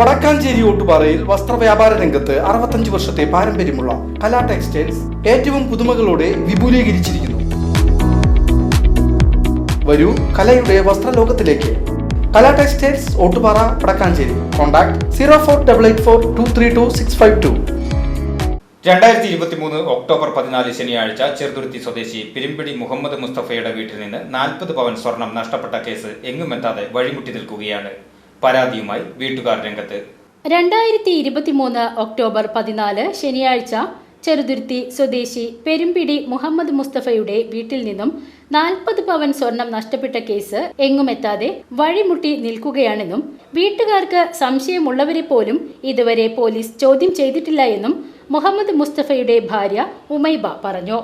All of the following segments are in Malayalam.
വടക്കാഞ്ചേരി ഓട്ടുപാറയിൽ വസ്ത്രവ്യാപാര രംഗത്ത് അറുപത്തഞ്ച് വർഷത്തെ പാരമ്പര്യമുള്ള കലാ ടെക്സ്റ്റൈൽസ് ഏറ്റവും പുതുമകളോടെ വിപുലീകരിച്ചിരിക്കുന്നു. വരൂ കലയുടെ വസ്ത്രലോകത്തിലേക്ക്. Kala textiles Ottupara Vadakkanchery. Contact zero four double eight four two three two six five two. രണ്ടായിരത്തി ഇരുപത്തി മൂന്ന് ഒക്ടോബർ പതിനാല് ശനിയാഴ്ച ചെറുതുരുത്തി സ്വദേശി പിരിമ്പിടി മുഹമ്മദ് മുസ്തഫയുടെ വീട്ടിൽ നിന്ന് നാൽപ്പത് പവൻ സ്വർണം നഷ്ടപ്പെട്ട കേസ് എങ്ങുമെത്താതെ വഴിമുട്ടി നിൽക്കുകയാണ്. പരാതിയുമായി വീട്ടുകാർ രംഗത്ത്. രണ്ടായിരത്തി ഇരുപത്തിമൂന്ന് ഒക്ടോബർ പതിനാല് ശനിയാഴ്ച ചെറുതുരുത്തി സ്വദേശി പെരുമ്പിടി മുഹമ്മദ് മുസ്തഫയുടെ വീട്ടിൽ നിന്നും നാൽപ്പത് പവൻ സ്വർണം നഷ്ടപ്പെട്ട കേസ് എങ്ങുമെത്താതെ വഴിമുട്ടി നിൽക്കുകയാണെന്നും വീട്ടുകാർക്ക് സംശയമുള്ളവരെ പോലും ഇതുവരെ പോലീസ് ചോദ്യം ചെയ്തിട്ടില്ല എന്നും മുഹമ്മദ് മുസ്തഫയുടെ ഭാര്യ ഉമൈബ പറഞ്ഞു.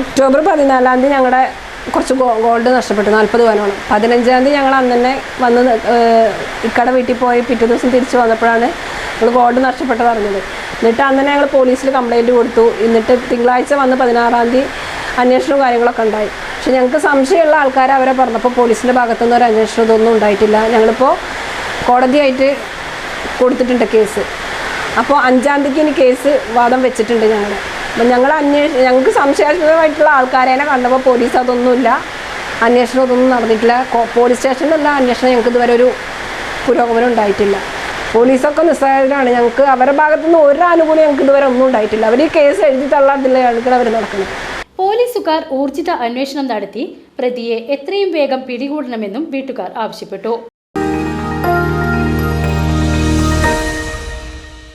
ഒക്ടോബർ പതിനാലാം തീയതി ഞങ്ങളുടെ കുറച്ച് ഗോൾഡ് നഷ്ടപ്പെട്ടു. നാൽപ്പത് പവനോളം പതിനഞ്ചാം തീയതി ഞങ്ങൾ അന്ന് തന്നെ വന്ന് ഇക്കട വീട്ടിൽ പോയി പിറ്റേ ദിവസം തിരിച്ച് വന്നപ്പോഴാണ് ഞങ്ങൾ ഗോൾഡ് നഷ്ടപ്പെട്ടത് അറിഞ്ഞത്. എന്നിട്ട് അന്ന് തന്നെ ഞങ്ങൾ പോലീസിൽ കംപ്ലൈന്റ് കൊടുത്തു. എന്നിട്ട് തിങ്കളാഴ്ച വന്ന് പതിനാറാം തീയതി അന്വേഷണവും കാര്യങ്ങളൊക്കെ ഉണ്ടായി. പക്ഷെ ഞങ്ങൾക്ക് സംശയമുള്ള ആൾക്കാർ അവരെ പറഞ്ഞപ്പോൾ പോലീസിന്റെ ഭാഗത്തുനിന്ന് ഒരു അന്വേഷണം ഇതൊന്നും ഉണ്ടായിട്ടില്ല. ഞങ്ങളിപ്പോൾ കോടതിയായിട്ട് കൊടുത്തിട്ടുണ്ട് കേസ്. അപ്പോൾ അഞ്ചാം തീയതിക്ക് ഇനി കേസ് വാദം വെച്ചിട്ടുണ്ട് ഞങ്ങൾ. അപ്പം ഞങ്ങൾ അന്വേഷ ഞങ്ങൾക്ക് സംശയാസ്പദമായിട്ടുള്ള ആൾക്കാരെ കണ്ടപ്പോൾ പോലീസ് അതൊന്നുമില്ല. അന്വേഷണം അതൊന്നും നടന്നിട്ടില്ല. പോലീസ് സ്റ്റേഷനിലുള്ള അന്വേഷണം ഞങ്ങൾക്ക് ഇതുവരെ ഒരു പുരോഗമനം ഉണ്ടായിട്ടില്ല. പോലീസൊക്കെ നിസ്സഹായരാണ് ഞങ്ങൾക്ക് അവരുടെ ഭാഗത്തുനിന്ന് ഒരു ആനുകൂല്യം ഞങ്ങൾക്ക് ഇതുവരെ ഒന്നും ഉണ്ടായിട്ടില്ല. അവർ ഈ കേസ് എഴുതി തള്ളാതിലാണ് അവർ നടക്കുന്നത് പോലീസുകാർ ഊർജിത അന്വേഷണം നടത്തി പ്രതിയെ എത്രയും വേഗം പിടികൂടണമെന്നും വീട്ടുകാർ ആവശ്യപ്പെട്ടു.